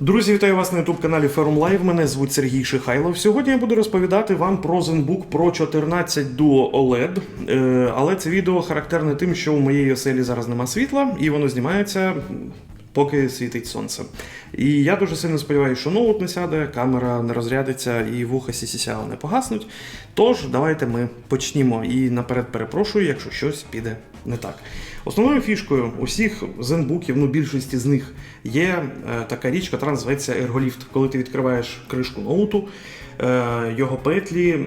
Друзі, вітаю вас на youtube каналі Forum Live. Мене звуть Сергій Шихайлов. Сьогодні я буду розповідати вам про ZenBook Pro 14 Duo OLED. Е, але це відео характерне тим, що у моєї оселі зараз нема світла, і воно знімається. Поки світить сонце. І я дуже сильно сподіваюся, що ноут не сяде, камера не розрядиться і вуха сісіся не погаснуть. Тож, давайте ми почнімо. І наперед перепрошую, якщо щось піде не так. Основною фішкою усіх зенбуків, ну більшості з них є е, така річ, яка називається ерголіфт. Коли ти відкриваєш кришку ноуту, е, його петлі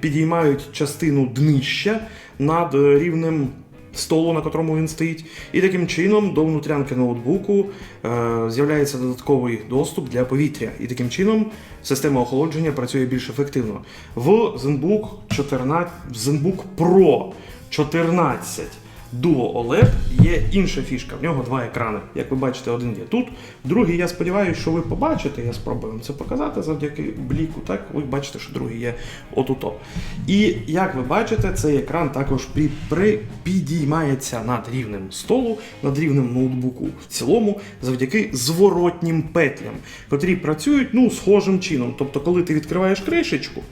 підіймають частину днища над рівнем столу, на котрому він стоїть, і таким чином до внутрянки ноутбуку е, з'являється додатковий доступ для повітря. І таким чином система охолодження працює більш ефективно. В ZenBook 14, в ZenBook Pro 14 Duo OLED є інша фішка. В нього два екрани. Як ви бачите, один є тут, другий, я сподіваюся, що ви побачите. Я спробую вам це показати завдяки бліку. Так, ви бачите, що другий є отуто. І як ви бачите, цей екран також пі- при- підіймається над рівнем столу, над рівнем ноутбуку в цілому, завдяки зворотнім петлям, котрі працюють ну, схожим чином. Тобто, коли ти відкриваєш кришечку,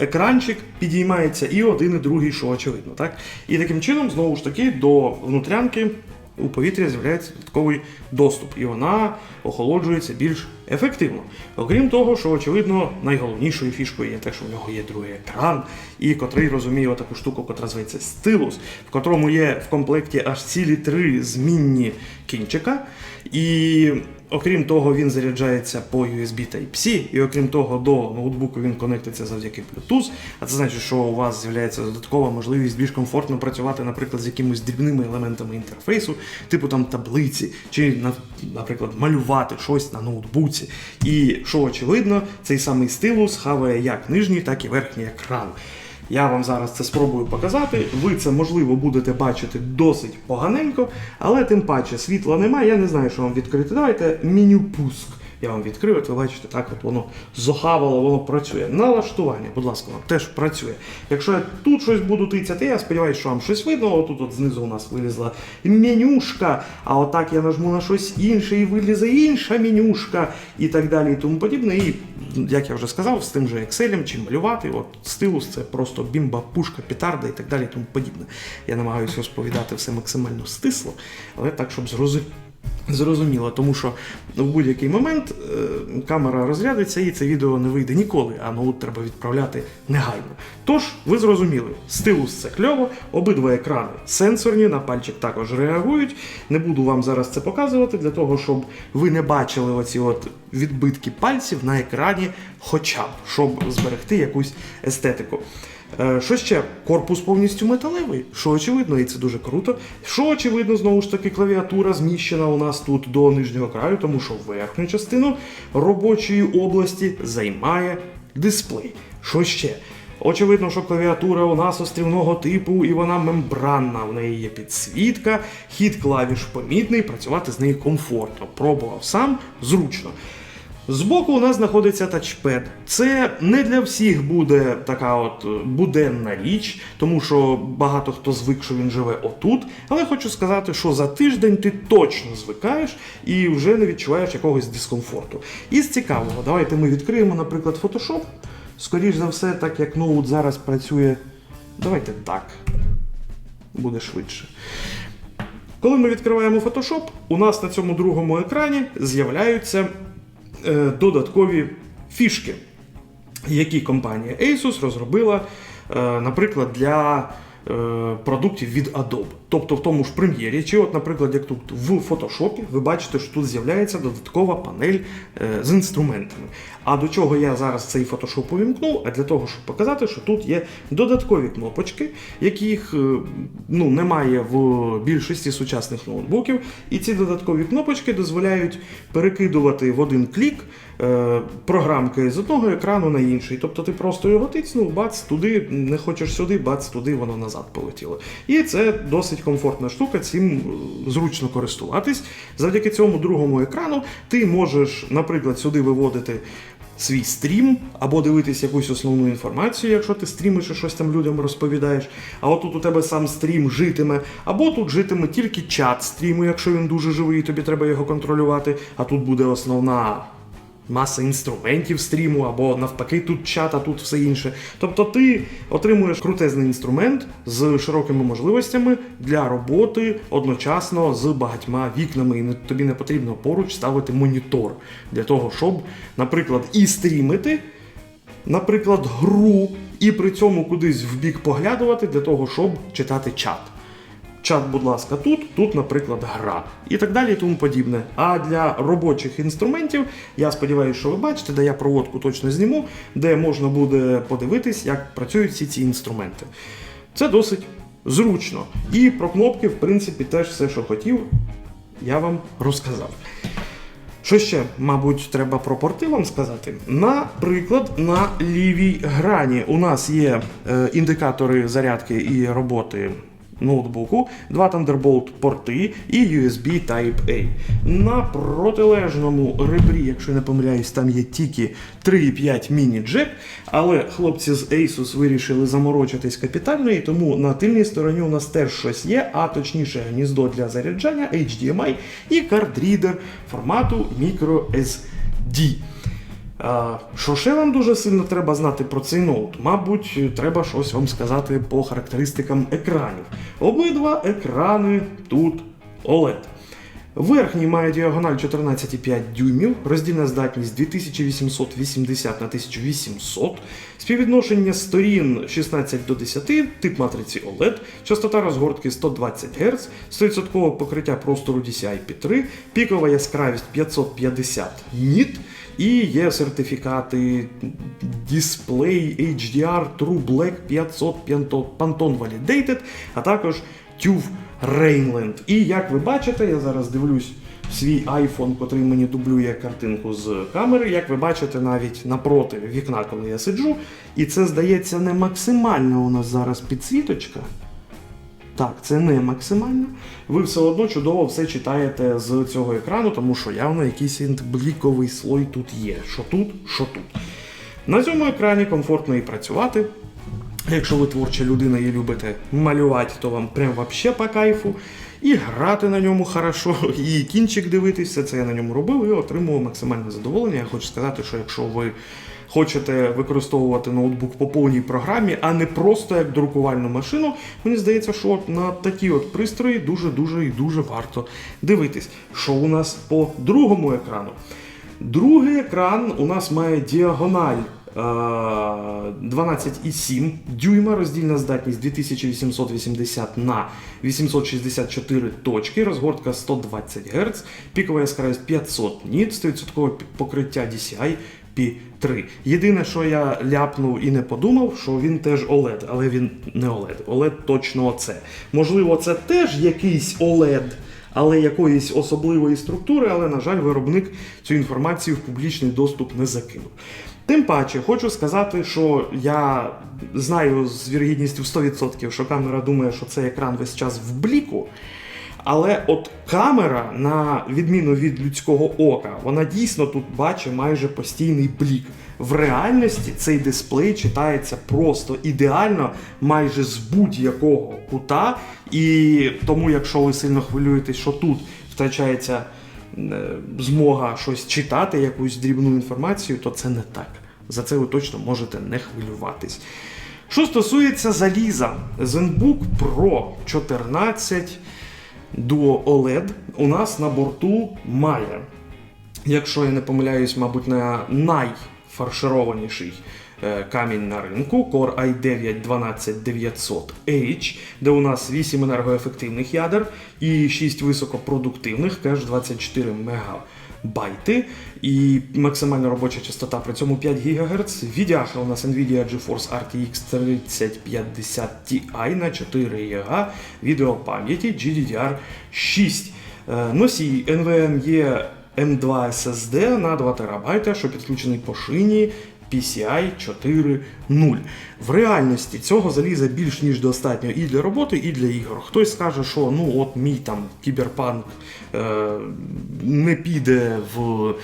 екранчик підіймається і один, і другий, що очевидно. Так? І таким чином, знову ж таки, до внутрянки у повітря з'являється додатковий доступ, і вона охолоджується більш ефективно. Окрім того, що очевидно найголовнішою фішкою є те, що в нього є другий екран, і котрий розуміє таку штуку, котра зветься стилус, в котрому є в комплекті аж цілі три змінні кінчика. І окрім того, він заряджається по USB Type-C, і окрім того, до ноутбуку він конектиться завдяки Bluetooth. А це значить, що у вас з'являється додаткова можливість більш комфортно працювати, наприклад, з якимись дрібними елементами інтерфейсу, типу там таблиці, чи, на- наприклад, малювати щось на ноутбуці. І що очевидно, цей самий стилус хаває як нижній, так і верхній екран. Я вам зараз це спробую показати. Ви це можливо будете бачити досить поганенько, але тим паче світла немає. Я не знаю, що вам відкрити. Давайте меню пуск. Я вам відкрию, от ви бачите, так от воно зохавало, воно працює. Налаштування, будь ласка, воно теж працює. Якщо я тут щось буду тицяти, я сподіваюся, що вам щось видно. Отут от знизу у нас вилізла менюшка, а отак я нажму на щось інше і вилізе інша менюшка і так далі, і тому подібне. І як я вже сказав, з тим же Excel чи малювати, от стилус це просто бімба, пушка, петарда і так далі, і тому подібне. Я намагаюся розповідати все максимально стисло, але так, щоб зрозуміти. Зрозуміло, тому що в будь-який момент е, камера розрядиться і це відео не вийде ніколи, а ноут треба відправляти негайно. Тож, ви зрозуміли, стилус це кльово, обидва екрани сенсорні, на пальчик також реагують. Не буду вам зараз це показувати для того, щоб ви не бачили оці от відбитки пальців на екрані, хоча б щоб зберегти якусь естетику. Е, Що ще? Корпус повністю металевий, що очевидно, і це дуже круто. Що очевидно, знову ж таки, клавіатура зміщена у нас тут до нижнього краю, тому що верхню частину робочої області займає дисплей. Що ще? Очевидно, що клавіатура у нас острівного типу і вона мембранна. В неї є підсвітка, хід клавіш помітний, працювати з нею комфортно. Пробував сам, зручно. Збоку у нас знаходиться тачпед. Це не для всіх буде така от е, буденна річ, тому що багато хто звик, що він живе отут. Але хочу сказати, що за тиждень ти точно звикаєш і вже не відчуваєш якогось дискомфорту. І з цікавого, давайте ми відкриємо, наприклад, Photoshop. Скоріш за все, так як ноут зараз працює. Давайте так. Буде швидше. Коли ми відкриваємо Photoshop, у нас на цьому другому екрані з'являються додаткові фішки, які компанія Asus розробила, е, наприклад, для е, продуктів від Adobe. Тобто в тому ж прем'єрі, чи, от, наприклад, як тут в Photoshop, ви бачите, що тут з'являється додаткова панель е, з інструментами. А до чого я зараз цей Photoshop увімкнув? А для того, щоб показати, що тут є додаткові кнопочки, яких е, ну, немає в більшості сучасних ноутбуків. І ці додаткові кнопочки дозволяють перекидувати в один клік е, програмки з одного екрану на інший. Тобто ти просто його тицнув, бац, туди, не хочеш сюди, бац, туди воно назад полетіло. І це досить комфортна штука, цим е, зручно користуватись. Завдяки цьому другому екрану ти можеш, наприклад, сюди виводити свій стрім або дивитись якусь основну інформацію, якщо ти стрімиш і щось там людям розповідаєш. А отут у тебе сам стрім житиме, або тут житиме тільки чат стріму, якщо він дуже живий, і тобі треба його контролювати. А тут буде основна маса інструментів стріму, або навпаки, тут чат, а тут все інше. Тобто ти отримуєш крутезний інструмент з широкими можливостями для роботи одночасно з багатьма вікнами, і тобі не потрібно поруч ставити монітор для того, щоб, наприклад, і стрімити. Наприклад, гру, і при цьому кудись в бік поглядувати для того, щоб читати чат. Чат, будь ласка, тут, тут, наприклад, гра і так далі, і тому подібне. А для робочих інструментів, я сподіваюся, що ви бачите, де я проводку точно зніму, де можна буде подивитись, як працюють всі ці інструменти. Це досить зручно. І про кнопки, в принципі, теж все, що хотів, я вам розказав. Що ще, мабуть, треба про порти вам сказати? Наприклад, на лівій грані у нас є е, індикатори зарядки і роботи ноутбуку, два Thunderbolt порти і USB Type-A. На протилежному ребрі, якщо не помиляюсь, там є тільки 3,5 міні-джек, але хлопці з Asus вирішили заморочитись капітально, і тому на тильній стороні у нас теж щось є, а точніше гніздо для заряджання, HDMI і кардрідер формату microSD. Що ще вам дуже сильно треба знати про цей ноут? Мабуть, треба щось вам сказати по характеристикам екранів. Обидва екрани тут OLED. Верхній має діагональ 14,5 дюймів, роздільна здатність 2880 на 1800, співвідношення сторін 16 до 10, тип матриці OLED, частота розгортки 120 Гц, 100% покриття простору DCI-P3, пікова яскравість 550 ніт. І є сертифікати Display HDR True Black 500 Pantone Validated, а також TÜV Rheinland. І як ви бачите, я зараз дивлюсь свій iPhone, котрий мені дублює картинку з камери. Як ви бачите, навіть напроти вікна, коли я сиджу, і це здається не максимальна у нас зараз підсвіточка. Так, це не максимально. Ви все одно чудово все читаєте з цього екрану, тому що явно якийсь бліковий слой тут є. Що тут, що тут. На цьому екрані комфортно і працювати. Якщо ви творча людина і любите малювати, то вам прям вообще по кайфу. І грати на ньому хорошо, і кінчик дивитись, все це я на ньому робив і отримував максимальне задоволення. Я хочу сказати, що якщо ви хочете використовувати ноутбук по повній програмі, а не просто як друкувальну машину, мені здається, що на такі от пристрої дуже-дуже і дуже варто дивитись. Що у нас по другому екрану? Другий екран у нас має діагональ 12,7 дюйма, роздільна здатність 2880 на 864 точки, розгортка 120 Гц, пікова яскравість 500 ніт, 100% покриття DCI P3. Єдине, що я ляпнув і не подумав, що він теж OLED, але він не OLED. OLED точно оце. Можливо, це теж якийсь OLED але якоїсь особливої структури, але, на жаль, виробник цю інформацію в публічний доступ не закинув. Тим паче, хочу сказати, що я знаю з вірогідністю в 100%, що камера думає, що цей екран весь час в бліку. Але от камера, на відміну від людського ока, вона дійсно тут бачить майже постійний блік. В реальності цей дисплей читається просто ідеально, майже з будь-якого кута. І тому, якщо ви сильно хвилюєтесь, що тут втрачається е, змога щось читати, якусь дрібну інформацію, то це не так. За це ви точно можете не хвилюватись. Що стосується заліза, ZenBook Pro 14 Duo OLED у нас на борту має, якщо я не помиляюсь, мабуть, на найфаршированіший камінь на ринку Core i9 12900H, де у нас 8 енергоефективних ядер і 6 високопродуктивних, кеш 24 МБ. І максимальна робоча частота при цьому 5 ГГц. Відяха у нас Nvidia GeForce RTX 3050 Ti на 4 ГБ відеопам'яті GDDR6. Е, Носій NVMe M2 SSD на 2 ТБ, що підключений по шині PCI 4.0. В реальності цього заліза більш ніж достатньо і для роботи, і для ігор. Хтось скаже, що ну от мій там кіберпанк е, не піде в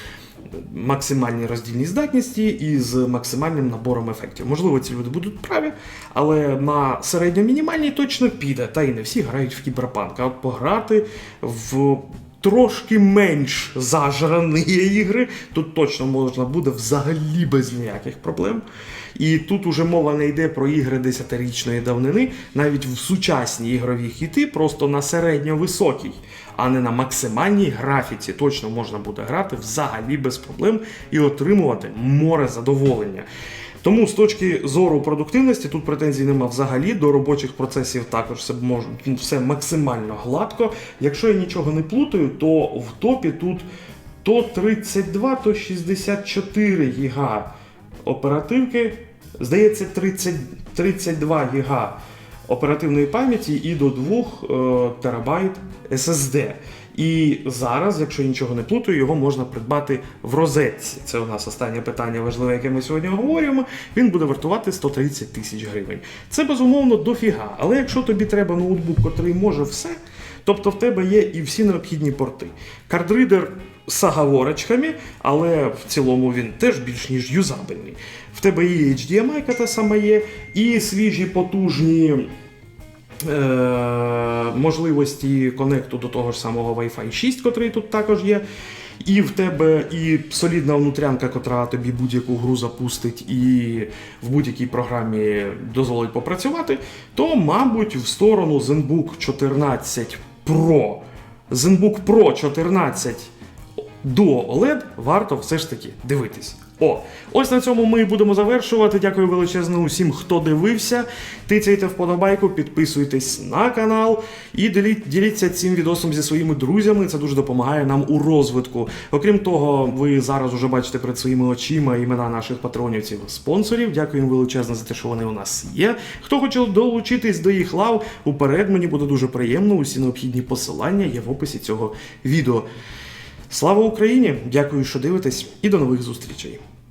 максимальні роздільні здатності і з максимальним набором ефектів. Можливо, ці люди будуть праві, але на середньо-мінімальній точно піде. Та й не всі грають в кіберпанк. А пограти в трошки менш зажрані ігри тут точно можна буде взагалі без ніяких проблем. І тут уже мова не йде про ігри 10-річної давнини, навіть в сучасні ігрові хіти, просто на середньо-високій, а не на максимальній графіці. Точно можна буде грати взагалі без проблем і отримувати море задоволення. Тому з точки зору продуктивності тут претензій нема взагалі. До робочих процесів також все може все максимально гладко. Якщо я нічого не плутаю, то в топі тут то 32, то 64 гіга оперативки. Здається, 30, 32 гіга оперативної пам'яті і до 2 е, терабайт SSD. І зараз, якщо я нічого не плутаю, його можна придбати в розетці. Це у нас останнє питання важливе, яке ми сьогодні говоримо. Він буде вартувати 130 тисяч гривень. Це безумовно дофіга. Але якщо тобі треба ноутбук, котрий може все, тобто в тебе є і всі необхідні порти. Кардридер з оговорочками, але в цілому він теж більш ніж юзабельний. В тебе і HDMI та сама є, і свіжі потужні можливості конекту до того ж самого Wi-Fi 6, котрий тут також є. І в тебе і солідна внутрянка, котра тобі будь-яку гру запустить і в будь-якій програмі дозволить попрацювати, то, мабуть, в сторону ZenBook 14 Pro, ZenBook Pro 14 Duo OLED варто все ж таки дивитись. О, ось на цьому ми будемо завершувати. Дякую величезно усім, хто дивився. Тицяйте вподобайку, підписуйтесь на канал і діліть, діліться цим відосом зі своїми друзями. Це дуже допомагає нам у розвитку. Окрім того, ви зараз уже бачите перед своїми очима імена наших патронівців спонсорів. Дякую їм величезно за те, що вони у нас є. Хто хоче долучитись до їх лав, уперед мені буде дуже приємно. Усі необхідні посилання є в описі цього відео. Слава Україні! Дякую, що дивитесь, і до нових зустрічей.